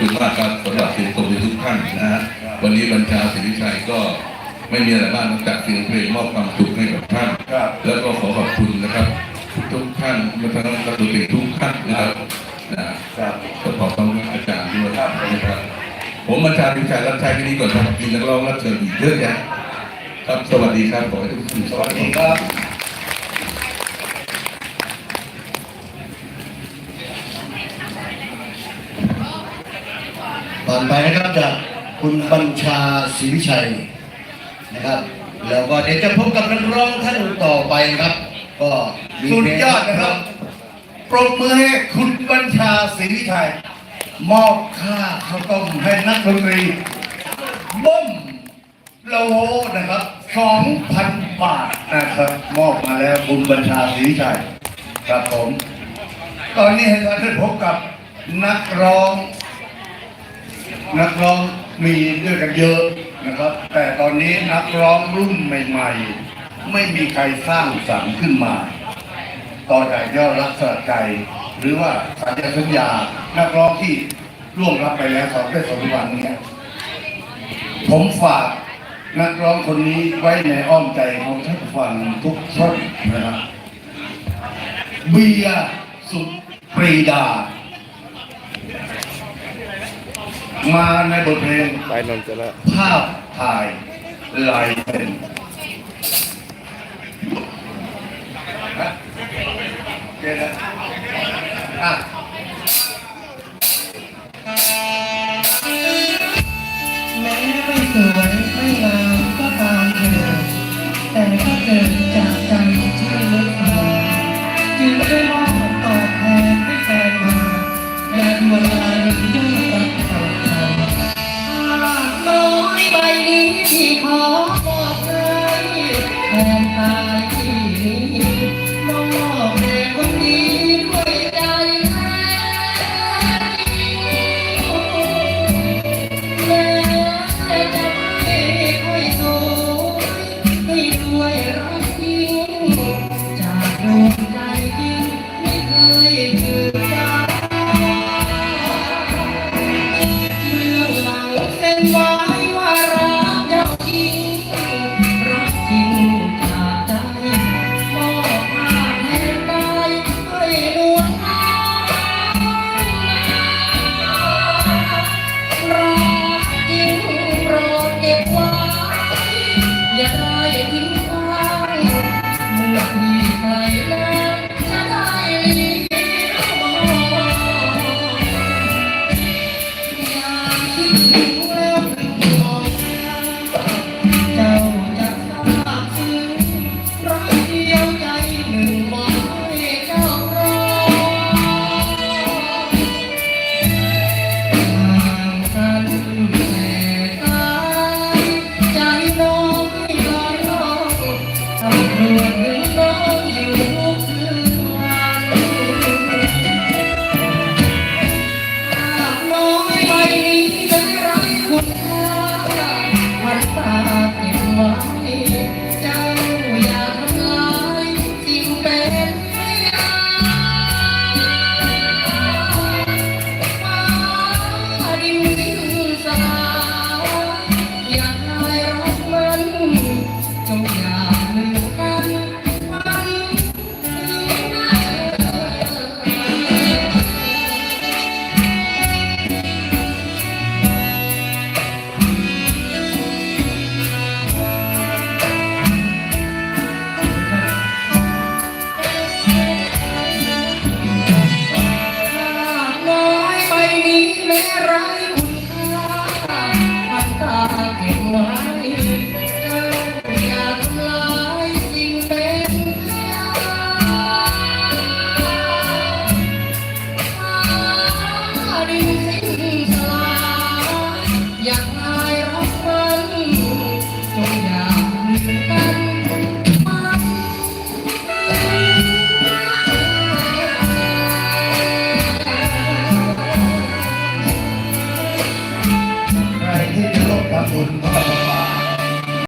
คุณมากครับสำหรับศิลปินทุกท่านนะฮะวันนี้บัญชาศิริชัยก็ไม่มีอะไรบ้างนอกจากเสียงเพลงมอบความสุขให้กับท่านครับแล้วก็ขอขอบคุณนะครับ ทุกท่านมาทั้งนักดนตรีทุกท่านนะครับนะครับก็ขอบคุณอาจารย์ด้วยนะครับผมบัญชาศิริชัยรับใช้ที่นี่ก่อนครับมีนักร้องรับเชิญอีกเยอะแยะครับสวัสดีครับขอให้ทุกท่านสสวัวัสสดีดีคครับ ต่อไปนะครับจากคุณบัญชาศรีวิชัยนะครับ แล้วก็เดี๋ยวจะพบกับนักร้องท่านต่อไปครับ ก็มีสุดยอดนะครับ ปรบมือให้คุณบัญชาศรีวิชัย มอบค่าข้าวต้มให้นักดนตรีบ้มโลโวนะครับสองพันบาทนะครับ มอบมาแล้วคุณบัญชาศรีวิชัยครับผม ตอนนี้ให้ท่านได้พบกับนักร้อง นักร้องมีด้วยกันเยอะนะครับ แต่ตอนนี้นักร้องรุ่นใหม่ ๆ ไม่มีใครสร้างสรรค์ขึ้นมา ต่อจากยอดรักสลักใจ หรือว่าสัญญาสัญญา นักร้องที่ร่วงรับไปแล้วสองได้สองวันเนี่ยผมฝากนักร้องคนนี้ไว้ในอ้อมใจของท่านฟังทุกท่านนะครับเบียสุปรีดา มาในบทเพลงไปนนท์จะละภาพถ่ายลายเซ็นนะโอเคนะอะแม้ไม่สวยไม่งามก็ตามเถิดแต่ก็เกิดจากใจ ขอบอกเลยแทนตาย เก็บไว้ อย่าได้ทิ้งไว้เมื่อพี่ไกลแล้ว